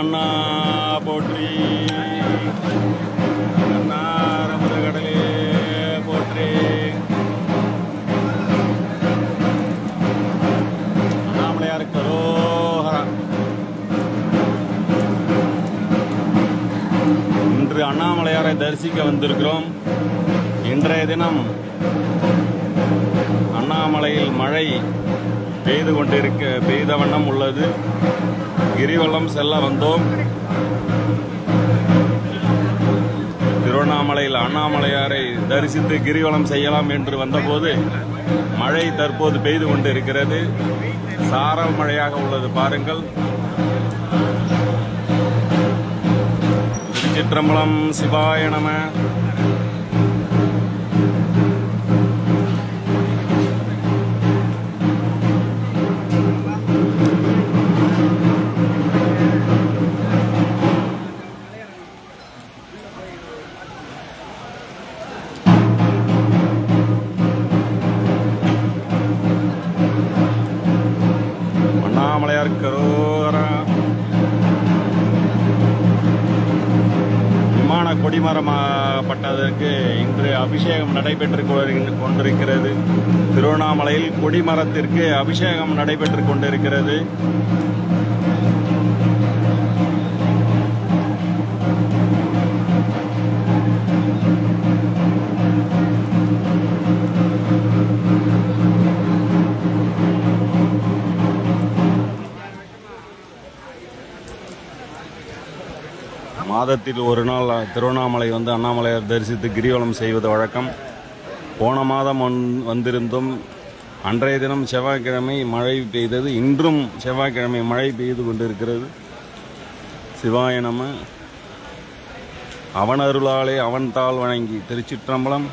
போற்றி. கண்ணாரமுத கடலே போற்றி. அண்ணாமலையார் கரோஹரா இன்று அண்ணாமலையாரை தரிசிக்க வந்திருக்கிறோம். இன்றைய தினம் அண்ணாமலையில் மழை பெய்து கொண்டிருக்க பெய்த வண்ணம் உள்ளது. கிரிவலம் செல்ல வந்தோம். திருவண்ணாமலையில் அண்ணாமலையாரை தரிசித்து கிரிவலம் செய்யலாம் என்று வந்தபோது மழை தற்போது பெய்து கொண்டிருக்கிறது. சாரல் மழையாக உள்ளது பாருங்கள். திருச்சிற்றம்பலம் சிவாய நம. அண்ணாமலையார் கரோரா விமான கொடிமரமாகப்பட்டதற்கு இன்று அபிஷேகம் நடைபெற்று கொண்டிருக்கிறது. திருவண்ணாமலையில் கொடிமரத்திற்கு அபிஷேகம் நடைபெற்று கொண்டிருக்கிறது மாதத்தில் ஒரு நாள் திருவண்ணாமலை வந்து அண்ணாமலையார் தரிசித்து கிரிவலம் செய்வது வழக்கம். போன மாதம் வந்- வந்திருந்தும் அன்றைய தினம் செவ்வாய்க்கிழமை மழை பெய்தது. இன்றும் செவ்வாய்க்கிழமை மழை பெய்து கொண்டிருக்கிறது. சிவாய நம. அவன் அருளாலே அவன் தாள் வணங்கி திருச்சிற்றம்பலம்.